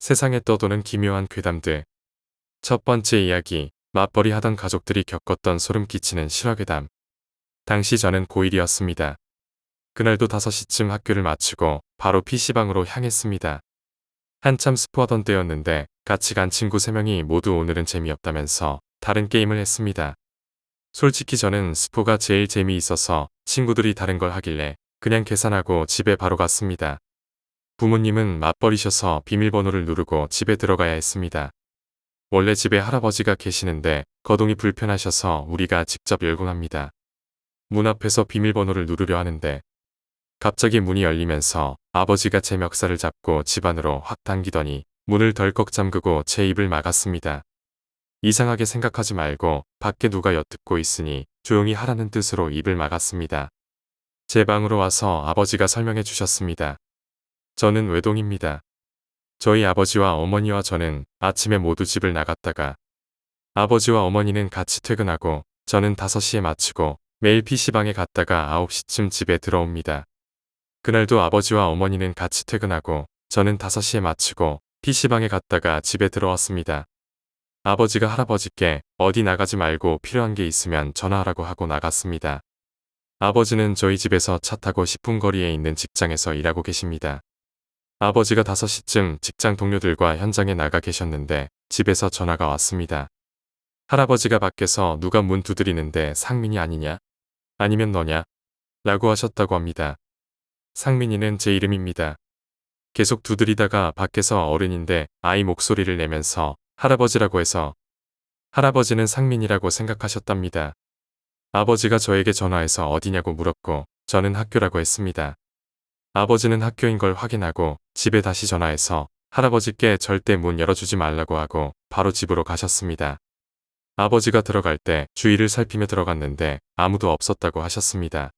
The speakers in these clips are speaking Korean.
세상에 떠도는 기묘한 괴담들. 첫 번째 이야기, 맞벌이 하던 가족들이 겪었던 소름 끼치는 실화괴담. 당시 저는 고1이었습니다. 그날도 5시쯤 학교를 마치고 바로 PC방으로 향했습니다. 한참 스포하던 때였는데 같이 간 친구 3명이 모두 오늘은 재미없다면서 다른 게임을 했습니다. 솔직히 저는 스포가 제일 재미있어서 친구들이 다른 걸 하길래 그냥 계산하고 집에 바로 갔습니다. 부모님은 맞벌이셔서 비밀번호를 누르고 집에 들어가야 했습니다. 원래 집에 할아버지가 계시는데 거동이 불편하셔서 우리가 직접 열고 갑니다. 문 앞에서 비밀번호를 누르려 하는데 갑자기 문이 열리면서 아버지가 제 멱살을 잡고 집 안으로 확 당기더니 문을 덜컥 잠그고 제 입을 막았습니다. 이상하게 생각하지 말고 밖에 누가 엿듣고 있으니 조용히 하라는 뜻으로 입을 막았습니다. 제 방으로 와서 아버지가 설명해 주셨습니다. 저는 외동입니다. 저희 아버지와 어머니와 저는 아침에 모두 집을 나갔다가 아버지와 어머니는 같이 퇴근하고 저는 5시에 마치고 매일 PC방에 갔다가 9시쯤 집에 들어옵니다. 그날도 아버지와 어머니는 같이 퇴근하고 저는 5시에 마치고 PC방에 갔다가 집에 들어왔습니다. 아버지가 할아버지께 어디 나가지 말고 필요한 게 있으면 전화하라고 하고 나갔습니다. 아버지는 저희 집에서 차 타고 10분 거리에 있는 직장에서 일하고 계십니다. 아버지가 5시쯤 직장 동료들과 현장에 나가 계셨는데 집에서 전화가 왔습니다. 할아버지가 밖에서 누가 문 두드리는데 상민이 아니냐? 아니면 너냐? 라고 하셨다고 합니다. 상민이는 제 이름입니다. 계속 두드리다가 밖에서 어른인데 아이 목소리를 내면서 할아버지라고 해서 할아버지는 상민이라고 생각하셨답니다. 아버지가 저에게 전화해서 어디냐고 물었고 저는 학교라고 했습니다. 아버지는 학교인 걸 확인하고 집에 다시 전화해서 할아버지께 절대 문 열어주지 말라고 하고 바로 집으로 가셨습니다. 아버지가 들어갈 때 주위를 살피며 들어갔는데 아무도 없었다고 하셨습니다.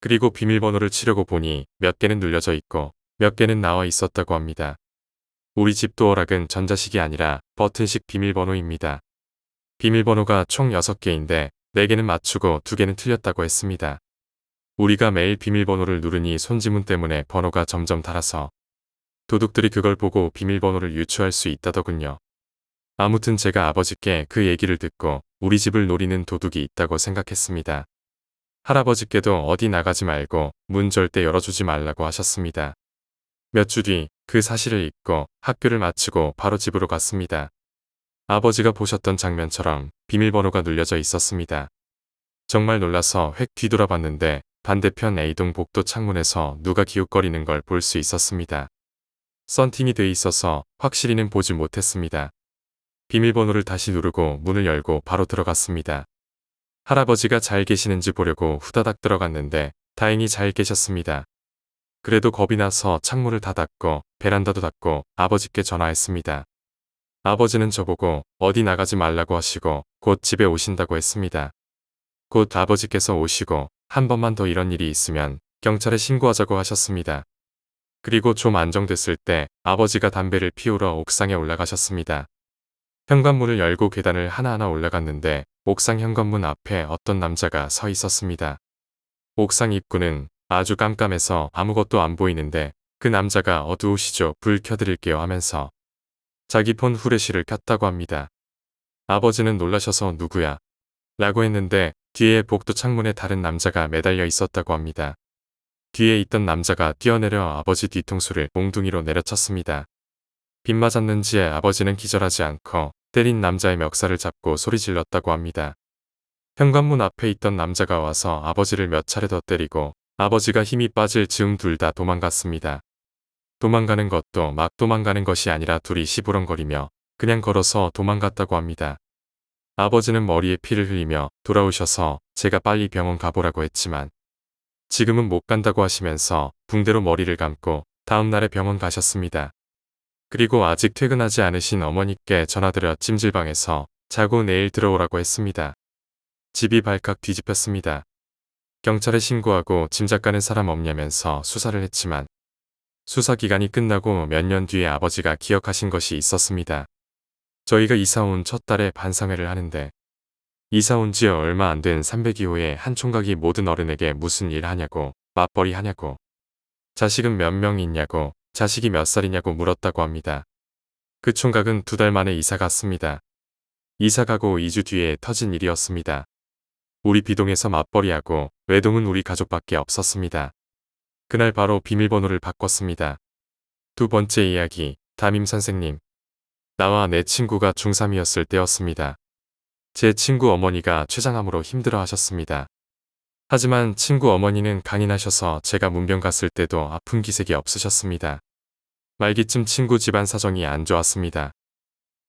그리고 비밀번호를 치려고 보니 몇 개는 눌려져 있고 몇 개는 나와 있었다고 합니다. 우리 집 도어락은 전자식이 아니라 버튼식 비밀번호입니다. 비밀번호가 총 6개인데 4개는 맞추고 2개는 틀렸다고 했습니다. 우리가 매일 비밀번호를 누르니 손지문 때문에 번호가 점점 달아서 도둑들이 그걸 보고 비밀번호를 유추할 수 있다더군요. 아무튼 제가 아버지께 그 얘기를 듣고 우리 집을 노리는 도둑이 있다고 생각했습니다. 할아버지께도 어디 나가지 말고 문 절대 열어주지 말라고 하셨습니다. 몇 주 뒤 그 사실을 잊고 학교를 마치고 바로 집으로 갔습니다. 아버지가 보셨던 장면처럼 비밀번호가 눌려져 있었습니다. 정말 놀라서 획 뒤돌아봤는데 반대편 A동 복도 창문에서 누가 기웃거리는 걸 볼 수 있었습니다. 썬팅이 돼 있어서 확실히는 보지 못했습니다. 비밀번호를 다시 누르고 문을 열고 바로 들어갔습니다. 할아버지가 잘 계시는지 보려고 후다닥 들어갔는데 다행히 잘 계셨습니다. 그래도 겁이 나서 창문을 다 닫고 베란다도 닫고 아버지께 전화했습니다. 아버지는 저보고 어디 나가지 말라고 하시고 곧 집에 오신다고 했습니다. 곧 아버지께서 오시고 한 번만 더 이런 일이 있으면 경찰에 신고하자고 하셨습니다. 그리고 좀 안정됐을 때 아버지가 담배를 피우러 옥상에 올라가셨습니다. 현관문을 열고 계단을 하나하나 올라갔는데 옥상 현관문 앞에 어떤 남자가 서 있었습니다. 옥상 입구는 아주 깜깜해서 아무것도 안 보이는데 그 남자가 어두우시죠 불 켜드릴게요 하면서 자기 폰 후레쉬를 켰다고 합니다. 아버지는 놀라셔서 누구야? 라고 했는데 뒤에 복도 창문에 다른 남자가 매달려 있었다고 합니다. 뒤에 있던 남자가 뛰어내려 아버지 뒤통수를 몽둥이로 내려쳤습니다. 빗 맞았는지 아버지는 기절하지 않고 때린 남자의 멱살을 잡고 소리 질렀다고 합니다. 현관문 앞에 있던 남자가 와서 아버지를 몇 차례 더 때리고 아버지가 힘이 빠질 즈음 둘 다 도망갔습니다. 도망가는 것도 막 도망가는 것이 아니라 둘이 시부렁거리며 그냥 걸어서 도망갔다고 합니다. 아버지는 머리에 피를 흘리며 돌아오셔서 제가 빨리 병원 가보라고 했지만 지금은 못 간다고 하시면서 붕대로 머리를 감고 다음날에 병원 가셨습니다. 그리고 아직 퇴근하지 않으신 어머니께 전화드려 찜질방에서 자고 내일 들어오라고 했습니다. 집이 발칵 뒤집혔습니다. 경찰에 신고하고 짐작 가는 사람 없냐면서 수사를 했지만 수사 기간이 끝나고 몇 년 뒤에 아버지가 기억하신 것이 있었습니다. 저희가 이사 온 첫 달에 반상회를 하는데 이사 온 지 얼마 안 된 302호에 한 총각이 모든 어른에게 무슨 일 하냐고 맞벌이 하냐고 자식은 몇 명 있냐고 자식이 몇 살이냐고 물었다고 합니다. 그 총각은 두 달 만에 이사 갔습니다. 이사 가고 2주 뒤에 터진 일이었습니다. 우리 비동에서 맞벌이하고 외동은 우리 가족밖에 없었습니다. 그날 바로 비밀번호를 바꿨습니다. 두 번째 이야기, 담임 선생님. 나와 내 친구가 중3이었을 때였습니다. 제 친구 어머니가 췌장암으로 힘들어 하셨습니다. 하지만 친구 어머니는 강인하셔서 제가 문병 갔을 때도 아픈 기색이 없으셨습니다. 말기쯤 친구 집안 사정이 안 좋았습니다.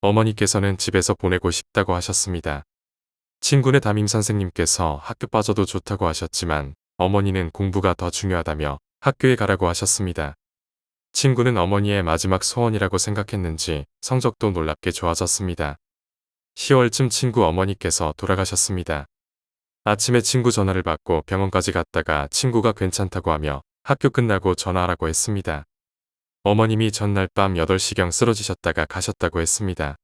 어머니께서는 집에서 보내고 싶다고 하셨습니다. 친구네 담임 선생님께서 학교 빠져도 좋다고 하셨지만 어머니는 공부가 더 중요하다며 학교에 가라고 하셨습니다. 친구는 어머니의 마지막 소원이라고 생각했는지 성적도 놀랍게 좋아졌습니다. 10월쯤 친구 어머니께서 돌아가셨습니다. 아침에 친구 전화를 받고 병원까지 갔다가 친구가 괜찮다고 하며 학교 끝나고 전화하라고 했습니다. 어머님이 전날 밤 8시경 쓰러지셨다가 가셨다고 했습니다.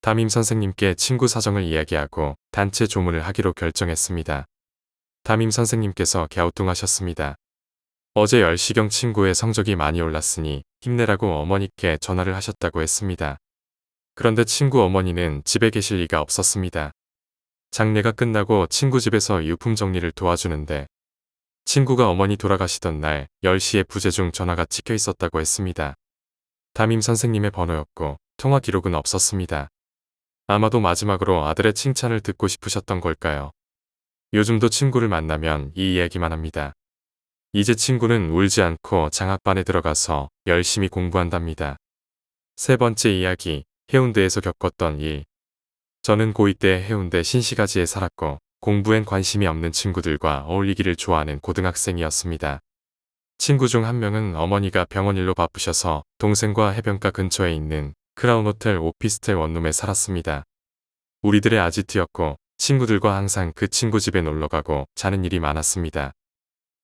담임 선생님께 친구 사정을 이야기하고 단체 조문을 하기로 결정했습니다. 담임 선생님께서 갸우뚱하셨습니다. 어제 10시경 친구의 성적이 많이 올랐으니 힘내라고 어머니께 전화를 하셨다고 했습니다. 그런데 친구 어머니는 집에 계실 리가 없었습니다. 장례가 끝나고 친구 집에서 유품 정리를 도와주는데 친구가 어머니 돌아가시던 날 10시에 부재중 전화가 찍혀 있었다고 했습니다. 담임 선생님의 번호였고 통화 기록은 없었습니다. 아마도 마지막으로 아들의 칭찬을 듣고 싶으셨던 걸까요? 요즘도 친구를 만나면 이 이야기만 합니다. 이제 친구는 울지 않고 장학반에 들어가서 열심히 공부한답니다. 세 번째 이야기, 해운대에서 겪었던 일. 저는 고2 때 해운대 신시가지에 살았고 공부엔 관심이 없는 친구들과 어울리기를 좋아하는 고등학생이었습니다. 친구 중 한 명은 어머니가 병원 일로 바쁘셔서 동생과 해변가 근처에 있는 크라운 호텔 오피스텔 원룸에 살았습니다. 우리들의 아지트였고 친구들과 항상 그 친구 집에 놀러가고 자는 일이 많았습니다.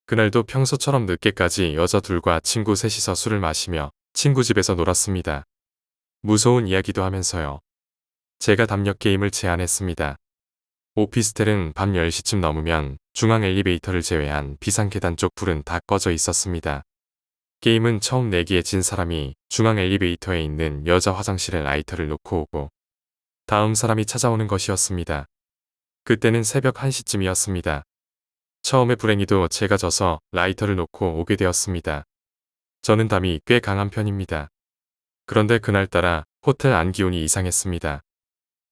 그날도 평소처럼 늦게까지 여자 둘과 친구 셋이서 술을 마시며 친구 집에서 놀았습니다. 무서운 이야기도 하면서요. 제가 담력 게임을 제안했습니다. 오피스텔은 밤 10시쯤 넘으면 중앙 엘리베이터를 제외한 비상 계단 쪽 불은 다 꺼져 있었습니다. 게임은 처음 내기에 진 사람이 중앙 엘리베이터에 있는 여자 화장실에 라이터를 놓고 오고 다음 사람이 찾아오는 것이었습니다. 그때는 새벽 1시쯤이었습니다. 처음에 불행히도 제가 져서 라이터를 놓고 오게 되었습니다. 저는 담이 꽤 강한 편입니다. 그런데 그날따라 호텔 안기온이 이상했습니다.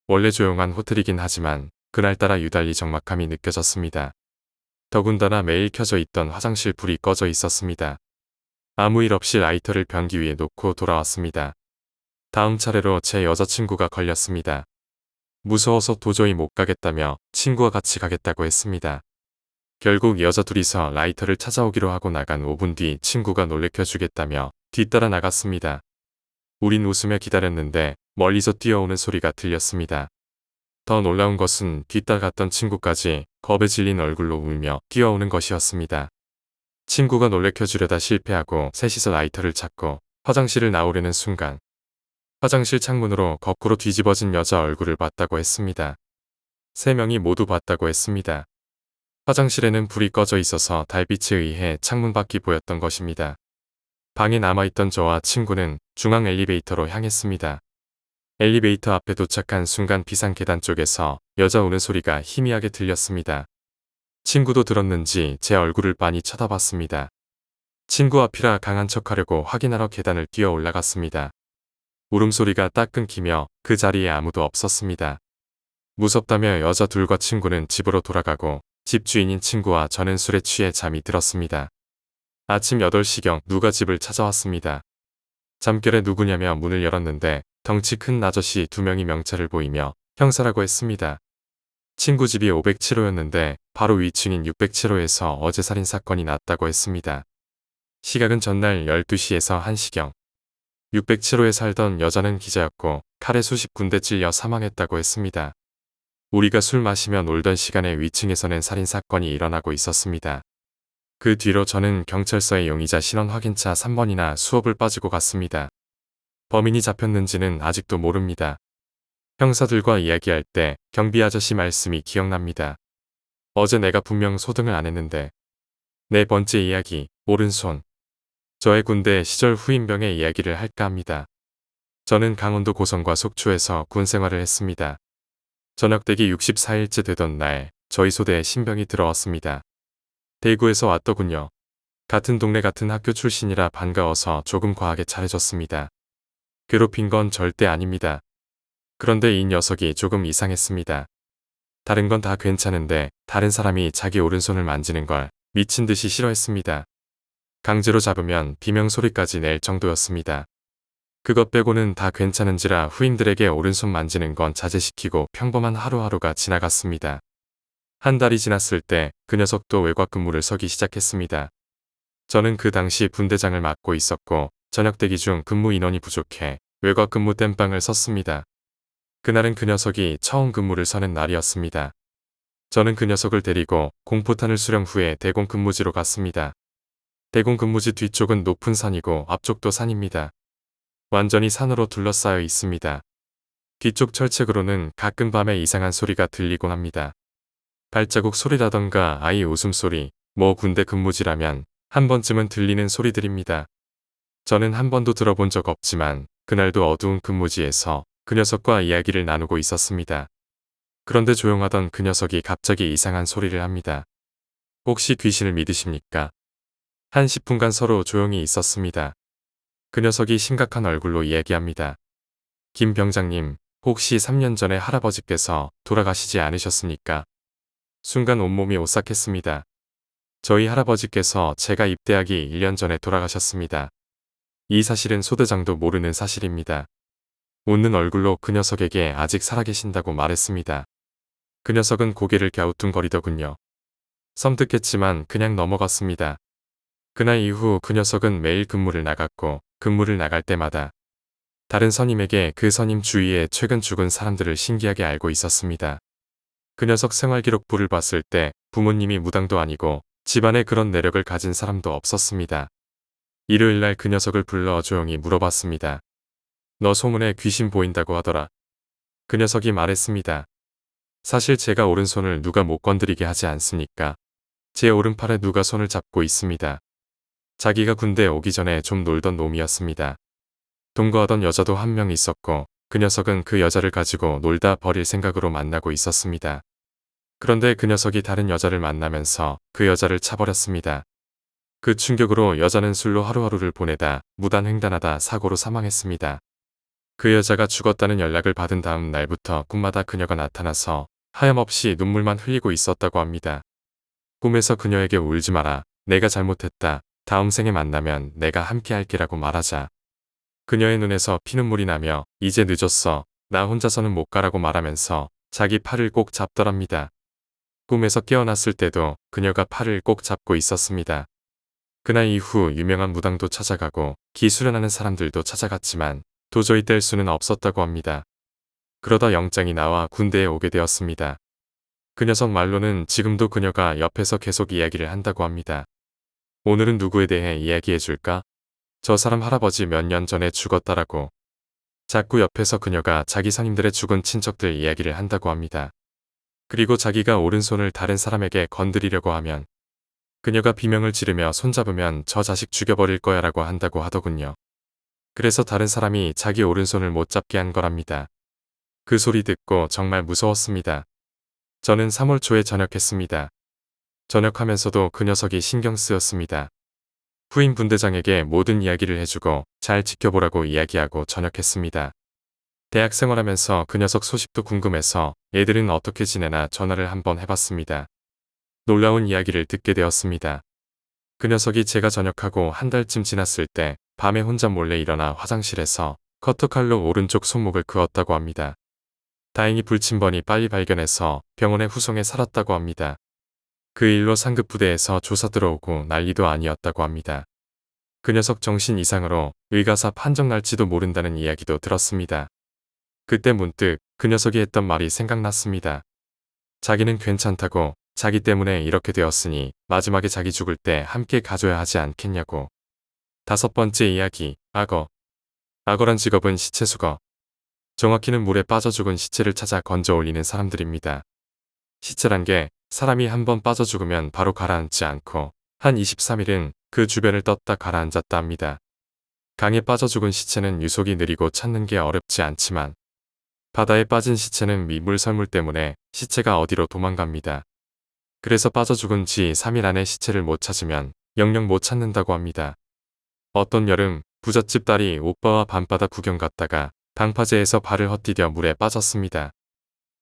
원래 조용한 호텔이긴 하지만 그날따라 유달리 적막함이 느껴졌습니다. 더군다나 매일 켜져 있던 화장실 불이 꺼져 있었습니다. 아무 일 없이 라이터를 변기 위에 놓고 돌아왔습니다. 다음 차례로 제 여자친구가 걸렸습니다. 무서워서 도저히 못 가겠다며 친구와 같이 가겠다고 했습니다. 결국 여자 둘이서 라이터를 찾아오기로 하고 나간 5분 뒤 친구가 놀래켜 주겠다며 뒤따라 나갔습니다. 우린 웃으며 기다렸는데 멀리서 뛰어오는 소리가 들렸습니다. 더 놀라운 것은 뒤따갔던 친구까지 겁에 질린 얼굴로 울며 뛰어오는 것이었습니다. 친구가 놀래켜 주려다 실패하고 셋이서 라이터를 찾고 화장실을 나오려는 순간 화장실 창문으로 거꾸로 뒤집어진 여자 얼굴을 봤다고 했습니다. 세 명이 모두 봤다고 했습니다. 화장실에는 불이 꺼져 있어서 달빛에 의해 창문 밖이 보였던 것입니다. 방에 남아있던 저와 친구는 중앙 엘리베이터로 향했습니다. 엘리베이터 앞에 도착한 순간 비상 계단 쪽에서 여자 우는 소리가 희미하게 들렸습니다. 친구도 들었는지 제 얼굴을 빤히 쳐다봤습니다. 친구 앞이라 강한 척하려고 확인하러 계단을 뛰어 올라갔습니다. 울음소리가 딱 끊기며 그 자리에 아무도 없었습니다. 무섭다며 여자 둘과 친구는 집으로 돌아가고 집주인인 친구와 저는 술에 취해 잠이 들었습니다. 아침 8시경 누가 집을 찾아왔습니다. 잠결에 누구냐며 문을 열었는데 덩치 큰 아저씨 두 명이 명찰을 보이며 형사라고 했습니다. 친구 집이 507호였는데 바로 위층인 607호에서 어제 살인 사건이 났다고 했습니다. 시각은 전날 12시에서 1시경. 607호에 살던 여자는 기자였고 칼에 수십 군데 찔려 사망했다고 했습니다. 우리가 술 마시며 놀던 시간에 위층에서는 살인 사건이 일어나고 있었습니다. 그 뒤로 저는 경찰서의 용의자 신원 확인차 3번이나 수업을 빠지고 갔습니다. 범인이 잡혔는지는 아직도 모릅니다. 형사들과 이야기할 때 경비 아저씨 말씀이 기억납니다. 어제 내가 분명 소등을 안 했는데. 네 번째 이야기, 오른손. 저의 군대 시절 후임병의 이야기를 할까 합니다. 저는 강원도 고성과 속초에서 군 생활을 했습니다. 전역대기 64일째 되던 날 저희 소대에 신병이 들어왔습니다. 대구에서 왔더군요. 같은 동네 같은 학교 출신이라 반가워서 조금 과하게 잘해줬습니다. 괴롭힌 건 절대 아닙니다. 그런데 이 녀석이 조금 이상했습니다. 다른 건 다 괜찮은데 다른 사람이 자기 오른손을 만지는 걸 미친 듯이 싫어했습니다. 강제로 잡으면 비명 소리까지 낼 정도였습니다. 그것 빼고는 다 괜찮은지라 후임들에게 오른손 만지는 건 자제시키고 평범한 하루하루가 지나갔습니다. 한 달이 지났을 때 그 녀석도 외곽 근무를 서기 시작했습니다. 저는 그 당시 분대장을 맡고 있었고 저녁 대기 중 근무 인원이 부족해 외곽 근무 땜빵을 섰습니다. 그날은 그 녀석이 처음 근무를 서는 날이었습니다. 저는 그 녀석을 데리고 공포탄을 수령 후에 대공 근무지로 갔습니다. 대공 근무지 뒤쪽은 높은 산이고 앞쪽도 산입니다. 완전히 산으로 둘러싸여 있습니다. 뒤쪽 철책으로는 가끔 밤에 이상한 소리가 들리곤 합니다. 발자국 소리라던가 아이 웃음소리, 뭐 군대 근무지라면 한 번쯤은 들리는 소리들입니다. 저는 한 번도 들어본 적 없지만 그날도 어두운 근무지에서 그 녀석과 이야기를 나누고 있었습니다. 그런데 조용하던 그 녀석이 갑자기 이상한 소리를 합니다. 혹시 귀신을 믿으십니까? 한 10분간 서로 조용히 있었습니다. 그 녀석이 심각한 얼굴로 이야기합니다. 김 병장님, 혹시 3년 전에 할아버지께서 돌아가시지 않으셨습니까? 순간 온몸이 오싹했습니다. 저희 할아버지께서 제가 입대하기 1년 전에 돌아가셨습니다. 이 사실은 소대장도 모르는 사실입니다. 웃는 얼굴로 그 녀석에게 아직 살아계신다고 말했습니다. 그 녀석은 고개를 갸우뚱거리더군요. 섬뜩했지만 그냥 넘어갔습니다. 그날 이후 그 녀석은 매일 근무를 나갔고 근무를 나갈 때마다 다른 선임에게 그 선임 주위에 최근 죽은 사람들을 신기하게 알고 있었습니다. 그 녀석 생활기록부를 봤을 때 부모님이 무당도 아니고 집안에 그런 내력을 가진 사람도 없었습니다. 일요일 날 그 녀석을 불러 조용히 물어봤습니다. 너 소문에 귀신 보인다고 하더라. 그 녀석이 말했습니다. 사실 제가 오른손을 누가 못 건드리게 하지 않습니까? 제 오른팔에 누가 손을 잡고 있습니다. 자기가 군대에 오기 전에 좀 놀던 놈이었습니다. 동거하던 여자도 한 명 있었고 그 녀석은 그 여자를 가지고 놀다 버릴 생각으로 만나고 있었습니다. 그런데 그 녀석이 다른 여자를 만나면서 그 여자를 차버렸습니다. 그 충격으로 여자는 술로 하루하루를 보내다 무단횡단하다 사고로 사망했습니다. 그 여자가 죽었다는 연락을 받은 다음 날부터 꿈마다 그녀가 나타나서 하염없이 눈물만 흘리고 있었다고 합니다. 꿈에서 그녀에게 울지 마라. 내가 잘못했다. 다음 생에 만나면 내가 함께 할게라고 말하자. 그녀의 눈에서 피눈물이 나며 이제 늦었어. 나 혼자서는 못 가라고 말하면서 자기 팔을 꼭 잡더랍니다. 꿈에서 깨어났을 때도 그녀가 팔을 꼭 잡고 있었습니다. 그날 이후 유명한 무당도 찾아가고 기수련하는 사람들도 찾아갔지만 도저히 뗄 수는 없었다고 합니다. 그러다 영장이 나와 군대에 오게 되었습니다. 그 녀석 말로는 지금도 그녀가 옆에서 계속 이야기를 한다고 합니다. 오늘은 누구에 대해 이야기해 줄까? 저 사람 할아버지 몇 년 전에 죽었다라고. 자꾸 옆에서 그녀가 자기 선임들의 죽은 친척들 이야기를 한다고 합니다. 그리고 자기가 오른손을 다른 사람에게 건드리려고 하면 그녀가 비명을 지르며 손잡으면 저 자식 죽여버릴 거야 라고 한다고 하더군요. 그래서 다른 사람이 자기 오른손을 못 잡게 한 거랍니다. 그 소리 듣고 정말 무서웠습니다. 저는 3월 초에 전역했습니다. 전역하면서도 그 녀석이 신경 쓰였습니다. 후임 분대장에게 모든 이야기를 해주고 잘 지켜보라고 이야기하고 전역했습니다. 대학 생활하면서 그 녀석 소식도 궁금해서 애들은 어떻게 지내나 전화를 한번 해봤습니다. 놀라운 이야기를 듣게 되었습니다. 그 녀석이 제가 전역하고 한 달쯤 지났을 때 밤에 혼자 몰래 일어나 화장실에서 커터칼로 오른쪽 손목을 그었다고 합니다. 다행히 불침번이 빨리 발견해서 병원에 후송해 살았다고 합니다. 그 일로 상급 부대에서 조사 들어오고 난리도 아니었다고 합니다. 그 녀석 정신 이상으로 의가사 판정 날지도 모른다는 이야기도 들었습니다. 그때 문득 그 녀석이 했던 말이 생각났습니다. 자기는 괜찮다고 자기 때문에 이렇게 되었으니 마지막에 자기 죽을 때 함께 가줘야 하지 않겠냐고. 다섯 번째 이야기, 악어. 악어란 직업은 시체 수거. 정확히는 물에 빠져 죽은 시체를 찾아 건져 올리는 사람들입니다. 시체란 게 사람이 한번 빠져 죽으면 바로 가라앉지 않고 한 23일은 그 주변을 떴다 가라앉았다 합니다. 강에 빠져 죽은 시체는 유속이 느리고 찾는 게 어렵지 않지만 바다에 빠진 시체는 미물 설물 때문에 시체가 어디로 도망갑니다. 그래서 빠져 죽은 지 3일 안에 시체를 못 찾으면 영영 못 찾는다고 합니다. 어떤 여름 부잣집 딸이 오빠와 밤바다 구경 갔다가 방파제에서 발을 헛디뎌 물에 빠졌습니다.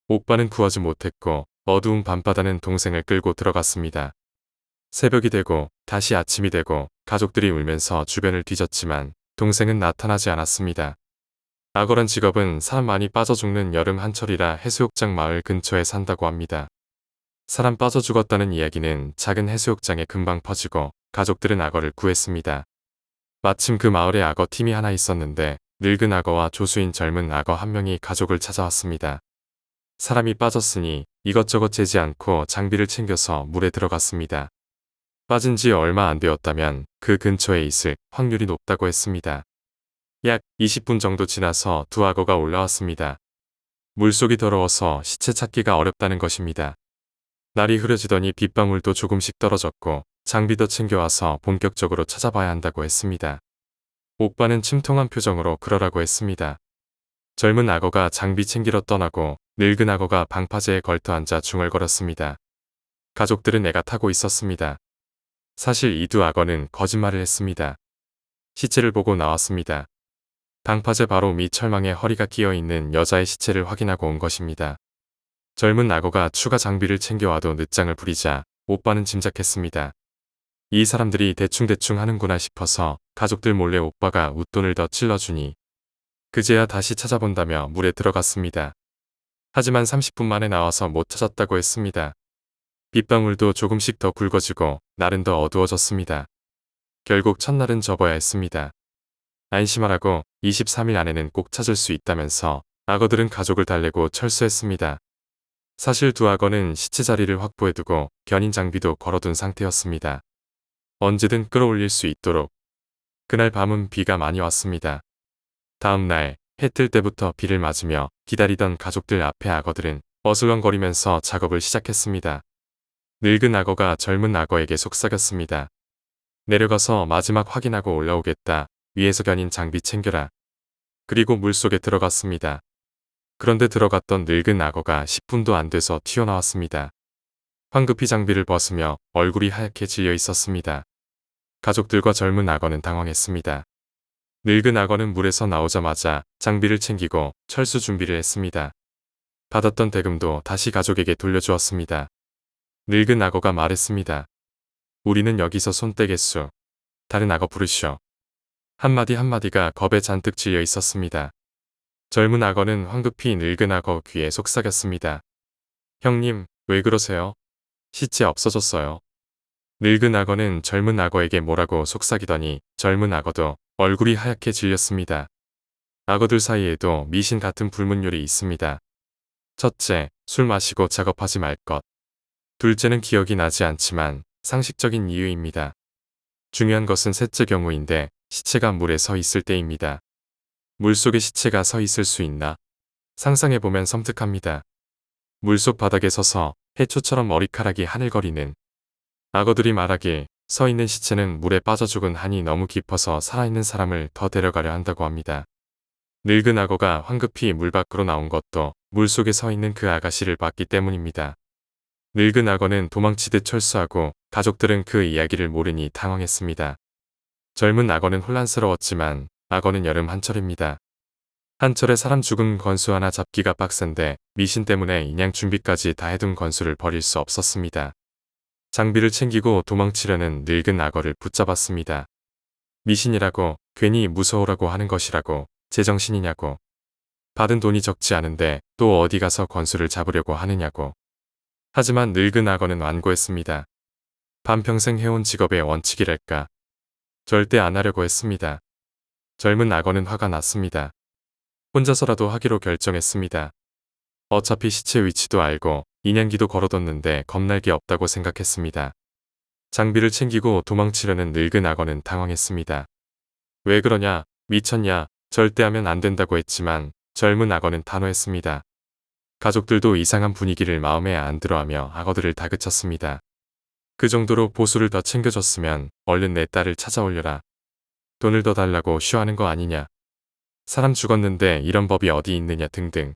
오빠는 구하지 못했고 어두운 밤바다는 동생을 끌고 들어갔습니다. 새벽이 되고 다시 아침이 되고 가족들이 울면서 주변을 뒤졌지만 동생은 나타나지 않았습니다. 악어란 직업은 사람 많이 빠져 죽는 여름 한철이라 해수욕장 마을 근처에 산다고 합니다. 사람 빠져 죽었다는 이야기는 작은 해수욕장에 금방 퍼지고 가족들은 악어를 구했습니다. 마침 그 마을에 악어 팀이 하나 있었는데 늙은 악어와 조수인 젊은 악어 한 명이 가족을 찾아왔습니다. 사람이 빠졌으니 이것저것 재지 않고 장비를 챙겨서 물에 들어갔습니다. 빠진 지 얼마 안 되었다면 그 근처에 있을 확률이 높다고 했습니다. 약 20분 정도 지나서 두 악어가 올라왔습니다. 물속이 더러워서 시체 찾기가 어렵다는 것입니다. 날이 흐려지더니 빗방울도 조금씩 떨어졌고 장비도 챙겨와서 본격적으로 찾아봐야 한다고 했습니다. 오빠는 침통한 표정으로 그러라고 했습니다. 젊은 악어가 장비 챙기러 떠나고 늙은 악어가 방파제에 걸터 앉아 중얼거렸습니다. 가족들은 애가 타고 있었습니다. 사실 이두 악어는 거짓말을 했습니다. 시체를 보고 나왔습니다. 방파제 바로 밑 철망에 허리가 끼어 있는 여자의 시체를 확인하고 온 것입니다. 젊은 악어가 추가 장비를 챙겨와도 늦장을 부리자 오빠는 짐작했습니다. 이 사람들이 대충대충 하는구나 싶어서 가족들 몰래 오빠가 웃돈을 더 찔러주니 그제야 다시 찾아본다며 물에 들어갔습니다. 하지만 30분 만에 나와서 못 찾았다고 했습니다. 빗방울도 조금씩 더 굵어지고 날은 더 어두워졌습니다. 결국 첫날은 접어야 했습니다. 안심하라고 23일 안에는 꼭 찾을 수 있다면서 악어들은 가족을 달래고 철수했습니다. 사실 두 악어는 시체 자리를 확보해두고 견인 장비도 걸어둔 상태였습니다. 언제든 끌어올릴 수 있도록. 그날 밤은 비가 많이 왔습니다. 다음 날 해뜰 때부터 비를 맞으며 기다리던 가족들 앞에 악어들은 어슬렁거리면서 작업을 시작했습니다. 늙은 악어가 젊은 악어에게 속삭였습니다. 내려가서 마지막 확인하고 올라오겠다. 위에서 견인 장비 챙겨라. 그리고 물속에 들어갔습니다. 그런데 들어갔던 늙은 악어가 10분도 안 돼서 튀어나왔습니다. 황급히 장비를 벗으며 얼굴이 하얗게 질려 있었습니다. 가족들과 젊은 악어는 당황했습니다. 늙은 악어는 물에서 나오자마자 장비를 챙기고 철수 준비를 했습니다. 받았던 대금도 다시 가족에게 돌려주었습니다. 늙은 악어가 말했습니다. 우리는 여기서 손 떼겠수. 다른 악어 부르시오. 한마디 한마디가 겁에 잔뜩 질려 있었습니다. 젊은 악어는 황급히 늙은 악어 귀에 속삭였습니다. 형님, 왜 그러세요? 시체 없어졌어요. 늙은 악어는 젊은 악어에게 뭐라고 속삭이더니 젊은 악어도 얼굴이 하얗게 질렸습니다. 악어들 사이에도 미신 같은 불문율이 있습니다. 첫째, 술 마시고 작업하지 말 것. 둘째는 기억이 나지 않지만 상식적인 이유입니다. 중요한 것은 셋째 경우인데 시체가 물에 서 있을 때입니다. 물속에 시체가 서 있을 수 있나? 상상해보면 섬뜩합니다. 물속 바닥에 서서 해초처럼 머리카락이 하늘거리는 악어들이 말하길 서 있는 시체는 물에 빠져 죽은 한이 너무 깊어서 살아있는 사람을 더 데려가려 한다고 합니다. 늙은 악어가 황급히 물 밖으로 나온 것도 물속에 서 있는 그 아가씨를 봤기 때문입니다. 늙은 악어는 도망치듯 철수하고 가족들은 그 이야기를 모르니 당황했습니다. 젊은 악어는 혼란스러웠지만 악어는 여름 한철입니다. 한철에 사람 죽은 건수 하나 잡기가 빡센데 미신 때문에 인양 준비까지 다 해둔 건수를 버릴 수 없었습니다. 장비를 챙기고 도망치려는 늙은 악어를 붙잡았습니다. 미신이라고 괜히 무서우라고 하는 것이라고 제정신이냐고. 받은 돈이 적지 않은데 또 어디 가서 건수를 잡으려고 하느냐고. 하지만 늙은 악어는 완고했습니다. 반평생 해온 직업의 원칙이랄까. 절대 안 하려고 했습니다. 젊은 악어는 화가 났습니다. 혼자서라도 하기로 결정했습니다. 어차피 시체 위치도 알고 인양기도 걸어뒀는데 겁날 게 없다고 생각했습니다. 장비를 챙기고 도망치려는 늙은 악어는 당황했습니다. 왜 그러냐, 미쳤냐, 절대 하면 안 된다고 했지만 젊은 악어는 단호했습니다. 가족들도 이상한 분위기를 마음에 안 들어하며 악어들을 다그쳤습니다. 그 정도로 보수를 더 챙겨줬으면 얼른 내 딸을 찾아올려라. 돈을 더 달라고 쉬하는 거 아니냐. 사람 죽었는데 이런 법이 어디 있느냐 등등.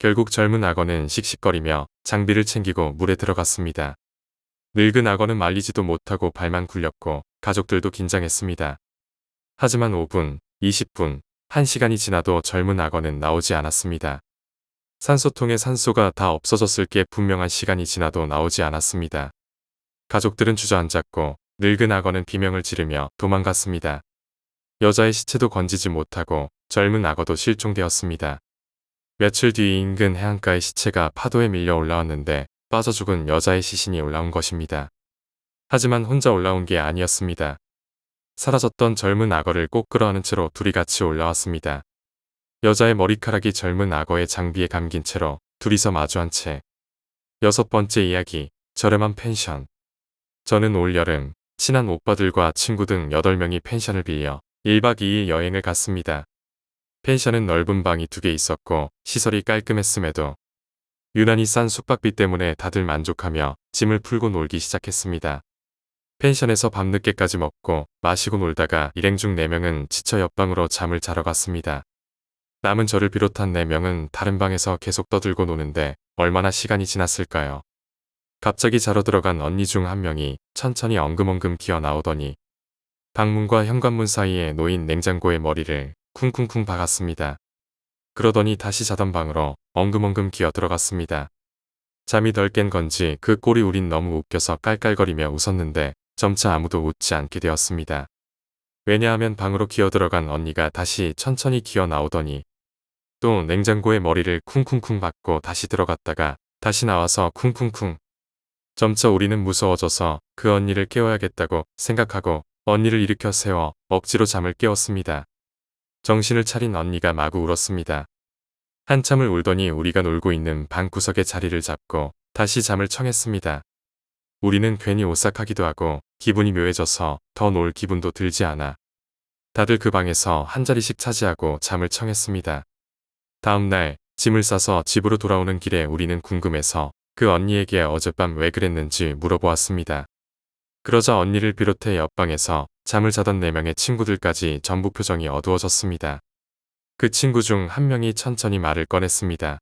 결국 젊은 악어는 씩씩거리며 장비를 챙기고 물에 들어갔습니다. 늙은 악어는 말리지도 못하고 발만 굴렸고 가족들도 긴장했습니다. 하지만 5분, 20분, 1시간이 지나도 젊은 악어는 나오지 않았습니다. 산소통에 산소가 다 없어졌을 게 분명한 시간이 지나도 나오지 않았습니다. 가족들은 주저앉았고 늙은 악어는 비명을 지르며 도망갔습니다. 여자의 시체도 건지지 못하고 젊은 악어도 실종되었습니다. 며칠 뒤 인근 해안가의 시체가 파도에 밀려 올라왔는데 빠져 죽은 여자의 시신이 올라온 것입니다. 하지만 혼자 올라온 게 아니었습니다. 사라졌던 젊은 악어를 꼭 끌어안은 채로 둘이 같이 올라왔습니다. 여자의 머리카락이 젊은 악어의 장비에 감긴 채로 둘이서 마주한 채. 여섯 번째 이야기, 저렴한 펜션. 저는 올 여름 친한 오빠들과 친구 등 8명이 펜션을 빌려 1박 2일 여행을 갔습니다. 펜션은 넓은 방이 두 개 있었고 시설이 깔끔했음에도 유난히 싼 숙박비 때문에 다들 만족하며 짐을 풀고 놀기 시작했습니다. 펜션에서 밤늦게까지 먹고 마시고 놀다가 일행 중 4명은 지쳐 옆방으로 잠을 자러 갔습니다. 남은 저를 비롯한 4명은 다른 방에서 계속 떠들고 노는데 얼마나 시간이 지났을까요? 갑자기 자러 들어간 언니 중 한 명이 천천히 엉금엉금 기어 나오더니 방문과 현관문 사이에 놓인 냉장고에 머리를 쿵쿵쿵 박았습니다. 그러더니 다시 자던 방으로 엉금엉금 기어 들어갔습니다. 잠이 덜 깬 건지 그 꼴이 우린 너무 웃겨서 깔깔거리며 웃었는데 점차 아무도 웃지 않게 되었습니다. 왜냐하면 방으로 기어 들어간 언니가 다시 천천히 기어 나오더니 또 냉장고에 머리를 쿵쿵쿵 박고 다시 들어갔다가 다시 나와서 쿵쿵쿵. 점차 우리는 무서워져서 그 언니를 깨워야겠다고 생각하고 언니를 일으켜 세워 억지로 잠을 깨웠습니다. 정신을 차린 언니가 마구 울었습니다. 한참을 울더니 우리가 놀고 있는 방구석에 자리를 잡고 다시 잠을 청했습니다. 우리는 괜히 오싹하기도 하고 기분이 묘해져서 더 놀 기분도 들지 않아. 다들 그 방에서 한 자리씩 차지하고 잠을 청했습니다. 다음 날 짐을 싸서 집으로 돌아오는 길에 우리는 궁금해서 그 언니에게 어젯밤 왜 그랬는지 물어보았습니다. 그러자 언니를 비롯해 옆방에서 잠을 자던 4명의 친구들까지 전부 표정이 어두워졌습니다. 그 친구 중 한 명이 천천히 말을 꺼냈습니다.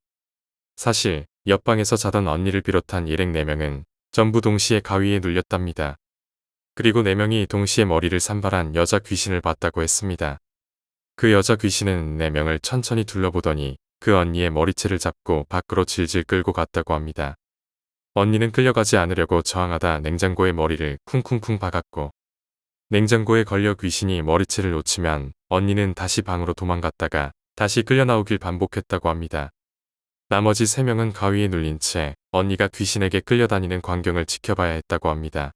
사실 옆방에서 자던 언니를 비롯한 일행 4명은 전부 동시에 가위에 눌렸답니다. 그리고 4명이 동시에 머리를 산발한 여자 귀신을 봤다고 했습니다. 그 여자 귀신은 4명을 천천히 둘러보더니 그 언니의 머리채를 잡고 밖으로 질질 끌고 갔다고 합니다. 언니는 끌려가지 않으려고 저항하다 냉장고에 머리를 쿵쿵쿵 박았고 냉장고에 걸려 귀신이 머리채를 놓치면 언니는 다시 방으로 도망갔다가 다시 끌려 나오길 반복했다고 합니다. 나머지 3명은 가위에 눌린 채 언니가 귀신에게 끌려다니는 광경을 지켜봐야 했다고 합니다.